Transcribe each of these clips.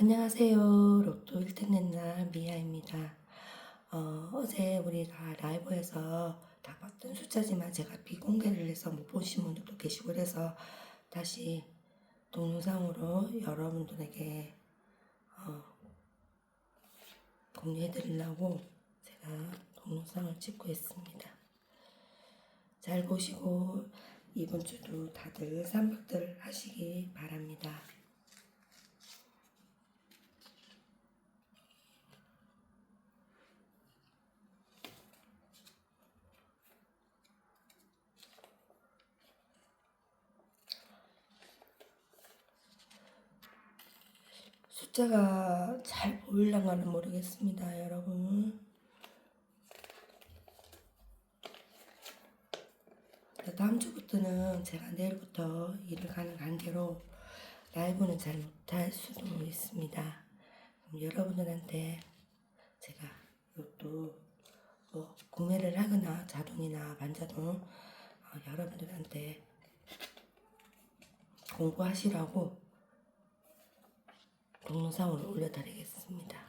안녕하세요. 로또 1등 낸 날 미아입니다. 어, 어제 우리가 라이브에서 다 봤던 숫자지만 제가 비공개를 해서 못 보신 분들도 계시고 그래서 다시 동영상으로 여러분들에게 어, 공유해 드리려고 제가 동영상을 찍고 있습니다. 잘 보시고 이번 주도 다들 쌈박들 하시기 바랍니다. 숫자가 잘 보일랑가는 모르겠습니다, 여러분. 네, 다음 주부터는 제가 내일부터 일을 가는 관계로 라이브는 잘 못할 수도 있습니다. 여러분들한테 제가 또뭐 구매를 하거나 자동이나 반자동 어, 여러분들한테 공부하시라고 동영상을 올려드리겠습니다.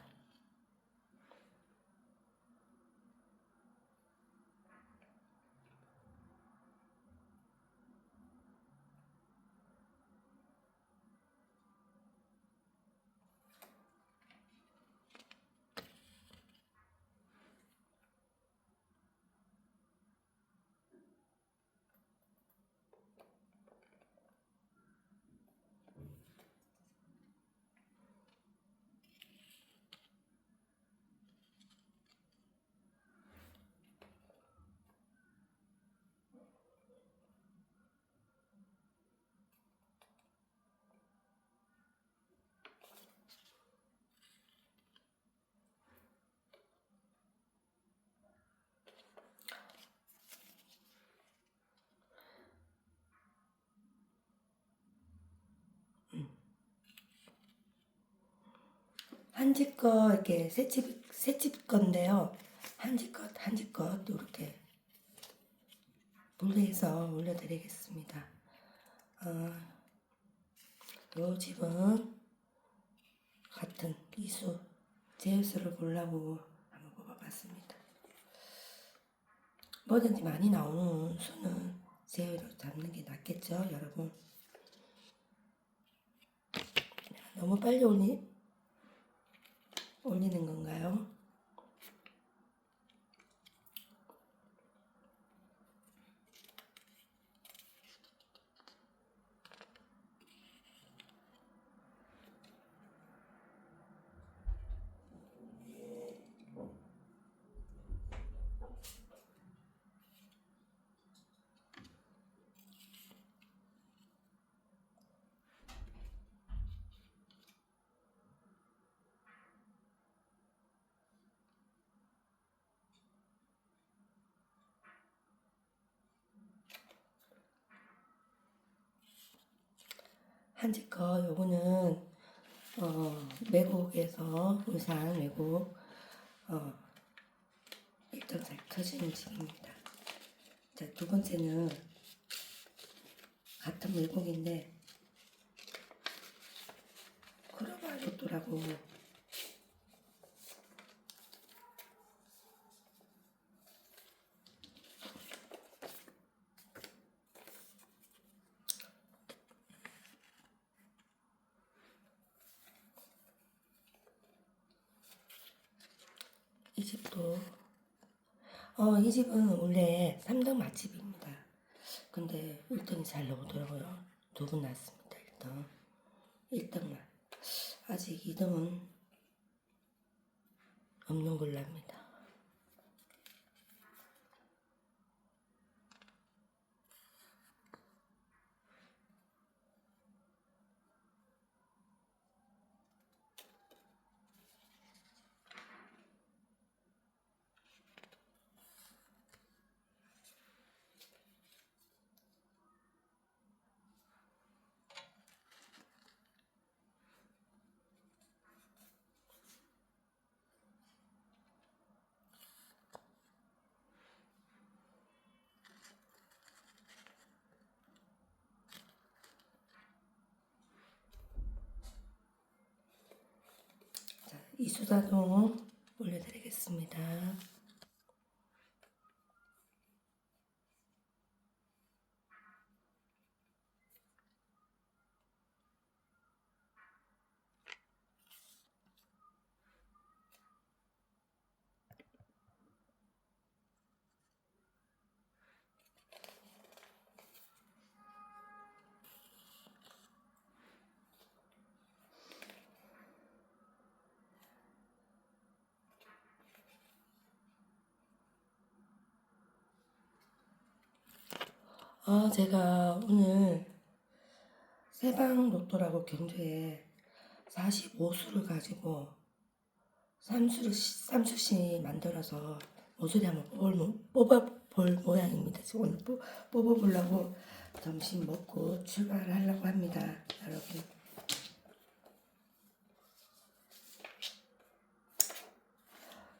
거 이렇게 새집 새집 건데요. 한집 것 이렇게 분리해서 올려드리겠습니다. 어, 요 집은 같은 이수 제수를 보려고 한번 뽑아봤습니다. 뭐든지 많이 나오는 수는 제외로 잡는 게 낫겠죠, 여러분. 너무 빨리 올리, 올리는 건가요? 한집 거 요거는 어, 외국에서 울산 외국 어, 일등 잘 터지는 집입니다. 자, 두 번째는 같은 외국인데 크로바 로또라고 이 집도 어, 이 집은 원래 3등 맛집입니다. 근데 1등이 잘 나오더라고요. 두 분 났습니다. 1등. 1등만. 아직 2등은 없는 걸로 합니다. 이 수다도 올려드리겠습니다. 아, 제가 오늘 세방 로또라고 경주에 45수를 가지고 삼수를 삼수씩 만들어서 모서리 한번 뽑을, 모- 뽑아 볼 모양입니다. 지금 오늘 뽑, 뽑아보려고 점심 먹고 출발을 하려고 합니다. 여러분.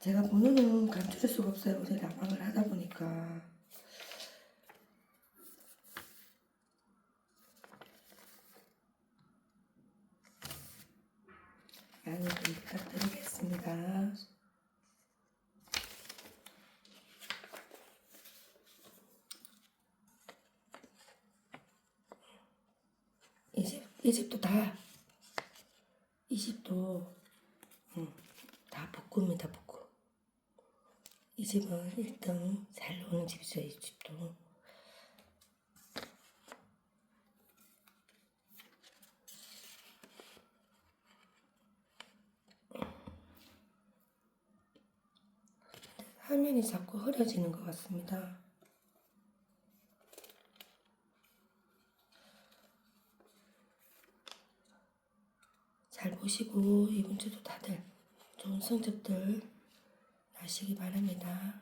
제가 번호는 감출할 수가 없어요. 어제 나방을 하다 보니까. 양해 좀 부탁드리겠습니다. 이 집도 다, 이 집도, 응, 다 북구입니다, 북구. 이 집은 1등 잘 노는 집이죠, 이 집도. 화면이 자꾸 흐려지는 것 같습니다. 잘 보시고 이번 주도 다들 좋은 성적들 나시기 바랍니다.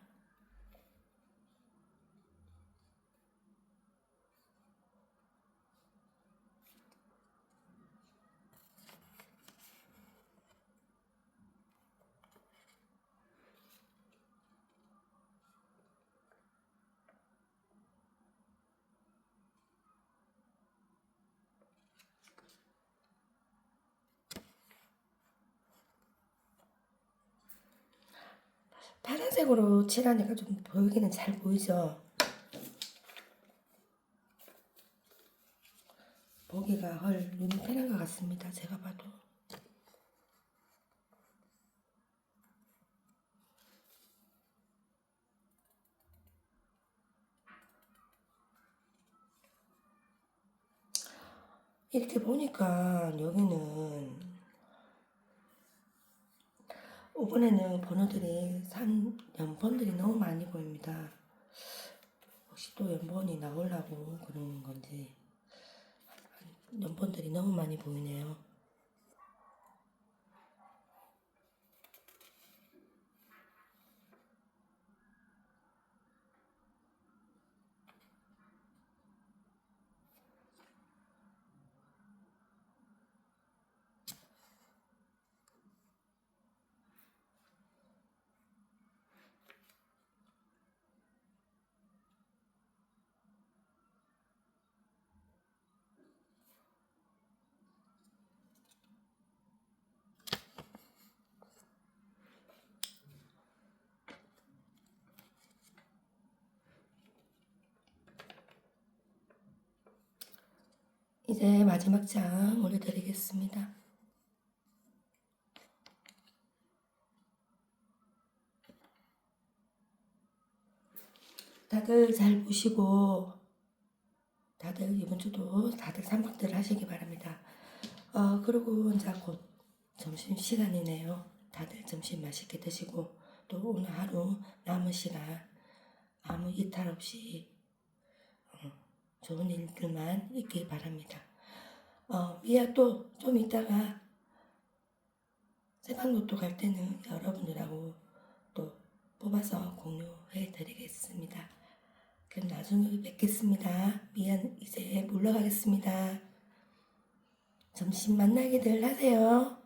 파란색으로 칠하니까 좀 보이기는 잘 보이죠? 보기가 헐 눈이 편한 것 같습니다. 제가 봐도. 이렇게 보니까 여기는 이번에는 번호들이 산 연번들이 너무 많이 보입니다. 혹시 또 연번이 나오려고 그러는 건지 연번들이 너무 많이 보이네요. 이제 마지막 장 올려드리겠습니다. 다들 잘 보시고 다들 이번 주도 다들 삼박들 하시기 바랍니다. 어 그리고 이제 곧 점심 시간이네요. 다들 점심 맛있게 드시고 또 오늘 하루 남은 시간 아무 이탈 없이 어, 좋은 일들만 있길 바랍니다. 어, 미아 또좀 이따가 세방로또 갈 때는 여러분들하고 또 뽑아서 공유해 드리겠습니다. 그럼 나중에 뵙겠습니다. 미안 이제 물러가겠습니다. 점심 만나기들 하세요.